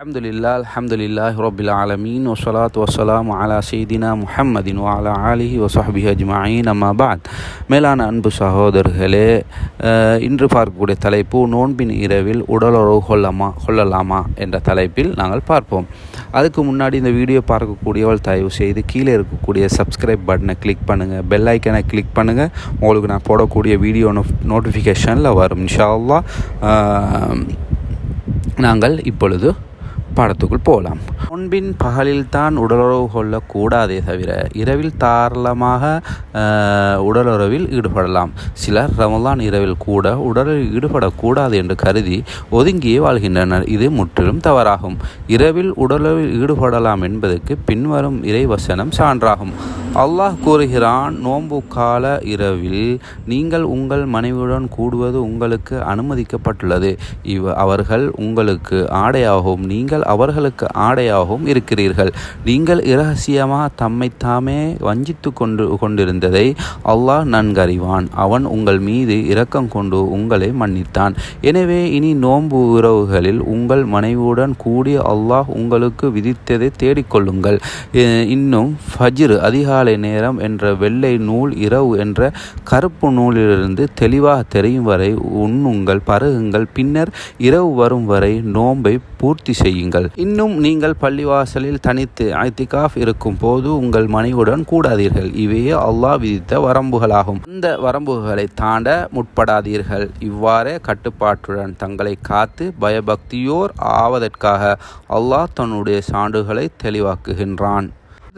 அலமதுல்லா அலமதுல்லாஹ் ரபில் ஆலமீன் ஒசலாத் வசலாம் அலா செய்தினா முஹம்மதின் வாலா ஆலிஹி வசஹபி அஜ்மாயின் அம்மாபாத் மேலான அன்பு சகோதரர்களே இன்று பார்க்கக்கூடிய தலைப்பு நோன்பின் இரவில் உடலுறவு கொள்ளமா கொள்ளலாமா என்ற தலைப்பில் நாங்கள் பார்ப்போம். அதுக்கு முன்னாடி இந்த வீடியோ பார்க்கக்கூடியவள் தயவு செய்து கீழே இருக்கக்கூடிய சப்ஸ்கிரைப் பட்டனை கிளிக் பண்ணுங்கள் பெல் ஐக்கனை கிளிக் பண்ணுங்கள் உங்களுக்கு நான் போடக்கூடிய வீடியோ நோட்டிஃபிகேஷனில் வரும் இன்ஷா நாங்கள் இப்பொழுது படத்துக்குள் போகலாம். முன்பின் பகலில் தான் உடலுறவு கொள்ளக்கூடாதே தவிர இரவில் தாராளமாக உடலுறவில் ஈடுபடலாம். சிலர் ரமலான் இரவில் கூட உடலில் ஈடுபடக்கூடாது என்று கருதி ஒதுங்கியே வாழ்கின்றனர். இது முற்றிலும் தவறாகும். இரவில் உடலுறவில் ஈடுபடலாம் என்பதற்கு பின்வரும் இறைவசனம் சான்றாகும். அல்லாஹ் கூறுகிறான் நோன்பு கால இரவில் நீங்கள் உங்கள் மனைவியுடன் கூடுவது உங்களுக்கு அனுமதிக்கப்பட்டுள்ளது. இவ் அவர்கள் உங்களுக்கு ஆடையாகவும் நீங்கள் அவர்களுக்கு ஆடையாகவும் இருக்கிறீர்கள். நீங்கள் இரகசியமாக தம்மைத்தாமே வஞ்சித்து கொண்டு கொண்டிருந்ததை அல்லாஹ் நன்கறிவான். அவன் உங்கள் மீது இரக்கம் கொண்டு உங்களை மன்னித்தான். எனவே இனி நோன்பு உறவுகளில் உங்கள் மனைவியுடன் கூடி அல்லாஹ் உங்களுக்கு விதித்ததை தேடிக்கொள்ளுங்கள். இன்னும் ஃபஜ்ரு அதிகாலை நேரம் என்ற வெள்ளை நூல் இரவு என்ற கருப்பு நூலிலிருந்து தெளிவாக தெரியும் வரை உண்ணுங்கள் பருகுங்கள். பின்னர் இரவு வரும் வரை நோன்பை பூர்த்தி செய்யுங்கள். இன்னும் நீங்கள் பள்ளிவாசலில் தனித்து ஐத்திகாஃப் இருக்கும் போது உங்கள் மனைவுடன் கூடாதீர்கள். இவையே அல்லாஹ் விதித்த வரம்புகளாகும். இந்த வரம்புகளை தாண்ட முற்படாதீர்கள். இவ்வாறே கட்டுப்பாட்டுடன் தங்களை காத்து பயபக்தியோர் ஆவதற்காக அல்லாஹ் தன்னுடைய சான்றுகளை தெளிவாக்குகின்றான்.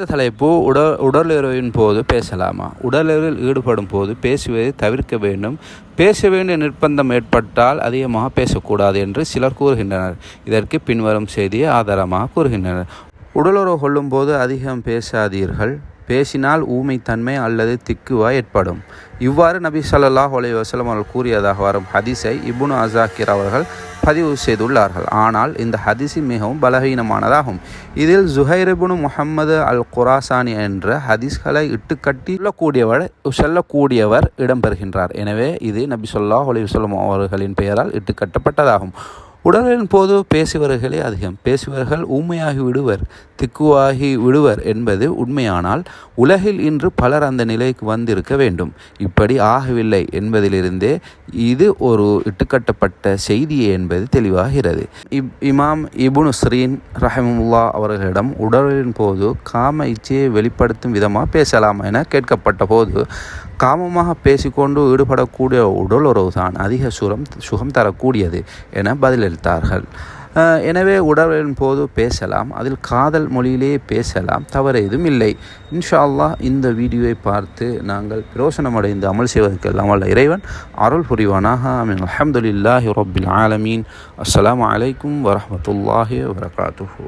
அடுத்த தலைப்பு உடல் உடலுறவின் போது பேசலாமா? உடலுறவில் ஈடுபடும் போது பேசுவதை தவிர்க்க வேண்டும். பேச வேண்டிய நிர்பந்தம் ஏற்பட்டால் அதிகமாக பேசக்கூடாது என்று சிலர் கூறுகின்றனர். இதற்கு பின்வரும் செய்தியை ஆதாரமாக கூறுகின்றனர். உடலுறவு கொள்ளும்போது அதிகம் பேசாதீர்கள். பேசினால் ஊமைத்தன்மை அல்லது திக்குவாய் ஏற்படும். இவ்வாறு நபி சல்லாஹ் அலி வசலம் அவர்கள் கூறியதாக வரும் ஹதீஸை இபுனு அசாக்கிர் அவர்கள் பதிவு செய்துள்ளார்கள். ஆனால் இந்த ஹதிசி மிகவும் பலவீனமானதாகும் இதில் ஜுஹைரபுனு முகமது அல் குராசானி என்ற ஹதீஸ்களை இட்டுக்கட்டி சொல்லக்கூடியவர் சொல்லக்கூடியவர் இடம்பெறுகின்றார். எனவே இது நபி சொல்லாஹ் அலி வசலம் அவர்களின் பெயரால் இட்டுக்கட்டப்பட்டதாகும். உடலின் போது பேசுவர்களே அதிகம். பேசுவர்கள் ஊமையாகி விடுவர் திக்குவாகி விடுவர் என்பது உண்மையானால் உலகில் இன்று பலர் அந்த நிலைக்கு வந்திருக்க வேண்டும். இப்படி ஆகவில்லை என்பதிலிருந்தே இது ஒரு இட்டுக்கட்டப்பட்ட செய்தியே என்பது தெளிவாகிறது. இப் இமாம் இபுனு ஸ்ரீன் ரஹமுல்லா அவர்களிடம் உடலின் போது காம இச்சையை வெளிப்படுத்தும் விதமாக பேசலாம் என கேட்கப்பட்ட போது காமமாக பேசிக்கொண்டு ஈடுபடக்கூடிய உடலுறவு தான் அதிக சுரம் சுகம் தரக்கூடியது என பதிலளித்தார்கள். எனவே உடலின் போது பேசலாம் அதில் காதல் மொழியிலே பேசலாம் தவறு எதுவும் இல்லை. இன்ஷா அல்லாஹ் இந்த வீடியோவை பார்த்து நாங்கள் பிரோசனமடைந்து அமல் செய்வதற்கெல்லாம் வல்ல இறைவன் அருள் புரிவானாக. அமீன் அஹமதுல்லாஹி ரபில் ஆலமீன். அஸ்லாம் வலைக்கம் வரமத்துல்லாஹி வரகாத்துஹூ